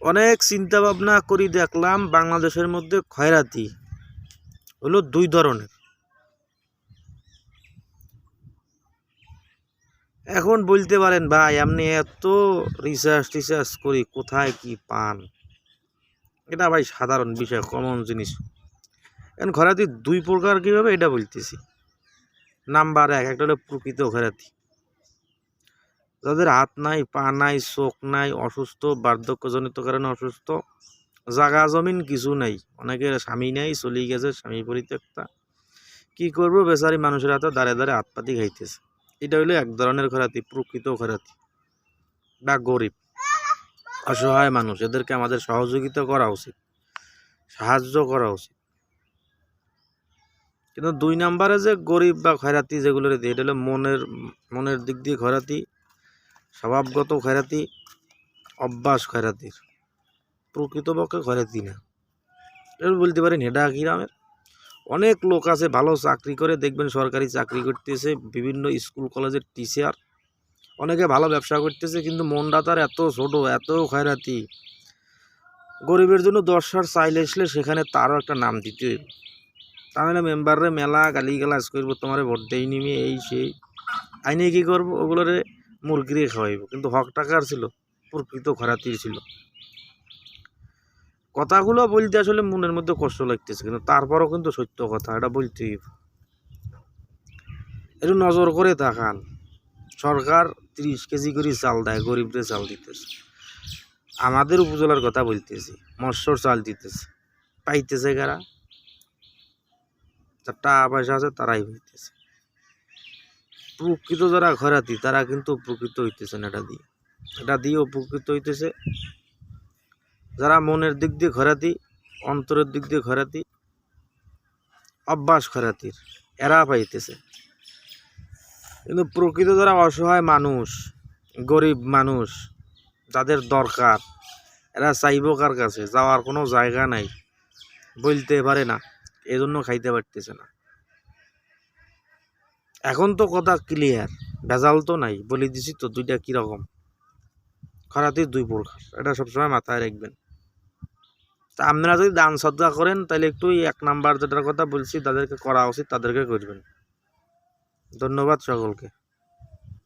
অনেক চিন্তা ভাবনা করি দেখলাম বাংলাদেশের মধ্যে খয়রাতি হলো দুই ধরনের। এখন বলতে পারেন, ভাই, আপনি এত রিসার্চ টিসার্চ করি, কোথায় কি পান? এটা ভাই সাধারণ বিষয় কমন জিনিস। এখন খরাতি দুই প্রকার কীভাবে, এটা বলতেছি। নাম্বার এক, একটা হলো প্রকৃত খরাতি যাদের হাত নাই, পা নাই, চোখ নাই, অসুস্থ, বার্ধক্যজনিত কারণে অসুস্থ, জাগা জমিন কিছু নাই। অনেকের স্বামী নাই, চলে গেছে, স্বামী পরিত্যক্তা। কি করব? বেচারি মানুষের হাতে দাঁড়ে দাঁড়ে হাত পাতি খাইতেছে। এটা হলো এক ধরনের খরাতি প্রকৃত খরাতি বা গরিব, অসহায় মানুষ, এদেরকে আমাদের সহযোগিতা করা উচিত, সাহায্য করা উচিত। কিন্তু দুই নম্বরে যে গরিব বা খয়রাতি যেগুলো এটা হলো মনের মনের দিক দিয়ে খয়রাতি স্বভাবগত খয়রাতি অভ্যাস খয়রাতির প্রকৃতপক্ষে খয়রাতি না। এটা বলতে পারেন হেডা গ্রামের। অনেক লোক আছে ভালো চাকরি করে, দেখবেন সরকারি চাকরি করতেছে, বিভিন্ন স্কুল, কলেজের টিচার অনেকে ভালো ব্যবসা করতেছে, কিন্তু মনটা তার এত ছোট, এত খয়রাতি গরিবের জন্য দশটার চাইলে আসলে সেখানে তারও একটা নাম দিতে হইব। তাহলে মেম্বাররে মেলা গালি গালাজ করব, তোমার ভোট দেই নিমি এই সেই। আইনে কি করব ওগুলোরে? মুরগিরে খাওয়াইব কিন্তু হক টাকার ছিল, প্রকৃত খরাতির ছিল। কথাগুলো বলতে আসলে মনের মধ্যে কষ্ট লাগতেছে, কিন্তু তারপরও কিন্তু সত্য কথা, এটা বলতেই। একটু নজর করে তাকান। সরকার তিরিশ কেজি করে চাল দেয়, গরিবদের চাল দিতেছে। আমাদের উপজেলার কথা বলতেছি, মৎস্যর চাল দিতেছে। পাইতেছে কারা? যার টাকা পয়সা আছে তারাই হইতেছে প্রকৃত যারা খরাতি তারা কিন্তু উপকৃত হইতেছে না এটা দিয়ে। এটা দিয়ে উপকৃত হইতেছে। যারা মনের দিক দিয়ে খরাতি অন্তরের দিক দিয়ে খরাতি অভ্যাস খরাতির এরা পাইতেছে। কিন্তু প্রকৃত যারা অসহায় মানুষ, গরিব মানুষ, যাদের দরকার, এরা চাইব কার কাছে? যাওয়ার কোনো জায়গা নাই। বলতে পারে না। এজন্য খাইতে পারতেছে না। এখন তো কথা ক্লিয়ার ভেজাল তো নাই, বলে দিছি তো দুইটা কীরকম খরাতে দুই প্রকার এটা সবসময় মাথায় রাখবেন। তা আপনারা যদি দান সদ্গা করেন, তাহলে একটু এক নাম্বার যেটার কথা বলছি, তাদেরকে করা উচিত, তাদেরকে করবেন। ধন্যবাদ সকলকে।